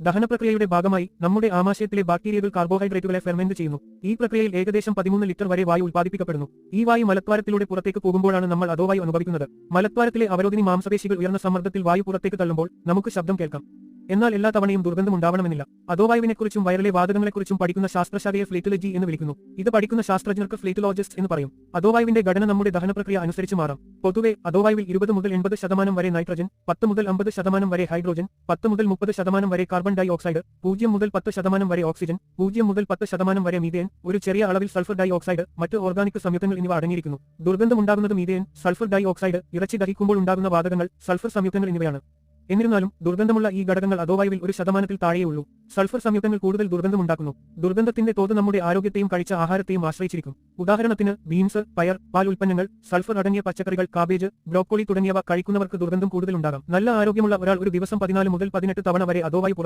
ദഹനപ്രക്രിയയുടെ ഭാഗമായി നമ്മുടെ ആമാശയത്തിലെ ബാക്ടീരിയകൾ കാർബോഹൈഡ്രേറ്റുകളെ ഫെർമെന്റ് ചെയ്യുന്നു. ഈ പ്രക്രിയയിൽ ഏകദേശം പതിമൂന്ന് ലിറ്റർ വരെ വായു ഉൽപ്പാദിപ്പിക്കപ്പെടുന്നു. ഈ വായു മലദ്വാരത്തിലൂടെ പുറത്തേക്ക് പോകുമ്പോഴാണ് നമ്മൾ അതോ വായു അനുഭവിക്കുന്നത്. മലദ്വാരത്തിലെ അവരോധിനി മാംസപേശികൾ ഉയർന്ന സമ്മർദ്ദത്തിൽ വായു പുറത്തേക്ക് തള്ളുമ്പോൾ നമുക്ക് ശബ്ദം കേൾക്കാം. എന്നാൽ എല്ലാ തവണയും ദുർഗന്ധമുണ്ടാവണമെന്നില്ല. അതോവായുവിനെക്കുറിച്ചും വയറിലെ വാതകങ്ങളെക്കുറിച്ചും പഠിക്കുന്ന ശാസ്ത്രശാഖയെ ഫ്ലീറ്റോളജി എന്ന് വിളിക്കുന്നു. ഇത് പഠിക്കുന്ന ശാസ്ത്രജ്ഞർക്ക് ഫ്ലീറ്റോളജിസ്റ്റ് എന്ന് പറയും. അതോവായുവിന്റെ ഘടന നമ്മുടെ ദഹന പ്രക്രിയ അനുസരിച്ച് മാറാം. പൊതുവെ അതോവായുവിൽ ഇരുപത് മുതൽ എൺപത് ശതമാനം വരെ നൈട്രജൻ പത്ത് മുതൽ അമ്പത് ശതമാനം വരെ ഹൈഡ്രോജൻ പത്ത് മുതൽ മുപ്പത് ശതമാനം വരെ കാർബൺ ഡൈ ഓക്സൈഡ് പൂജ്യം മുതൽ പത്ത് ശതമാനം വരെ ഓക്സിജൻ പൂജ്യം മുതൽ പത്ത് ശതമാനം വരെ മീതേൻ ഒരു ചെറിയ അളവിൽ സൾഫർ ഡൈ ഓക്സൈഡ് മറ്റ് ഓർഗാനിക് സംയുക്തങ്ങൾ എന്നിവ അടങ്ങിയിരിക്കുന്നു. ദുർഗന്ധം ഉണ്ടാകുന്നത് മീഥേൻ സൾഫർ ഡൈ ഓക്സൈഡ് ഇറച്ചി ദഹിക്കുമ്പോൾ ഉണ്ടാകുന്ന വാതകങ്ങൾ സൾഫർ സംയുക്തങ്ങൾ എന്നിവയാണ്. എന്നിരുന്നാലും ദുർഗന്ധമുള്ള ഈ ഘടകങ്ങൾ അധോവായുവിൽ ഒരു ശതമാനത്തിൽ താഴെയേ ഉള്ളൂ. സൾഫർ സംയുക്തങ്ങൾ കൂടുതൽ ദുർഗന്ധമുണ്ടാക്കുന്നു. ദുർഗന്ധത്തിന്റെ തോത് നമ്മുടെ ആരോഗ്യത്തെയും കഴിച്ച ആഹാരത്തെയും ആശ്രയിച്ചിരിക്കും. ഉദാഹരണത്തിന് ബീൻസ് പയർ പാൽ ഉൽപ്പന്നങ്ങൾ സൾഫർ അടങ്ങിയ പച്ചക്കറികൾ കാബേജ് ബ്രോക്കോളി തുടങ്ങിയവ കഴിക്കുന്നവർക്ക് ദുർഗന്ധം കൂടുതലുണ്ടാകാം. നല്ല ആരോഗ്യമുള്ള ഒരാൾ ഒരു ദിവസം പതിനാല് മുതൽ പതിനെട്ട് തവണ വരെ അധോവായു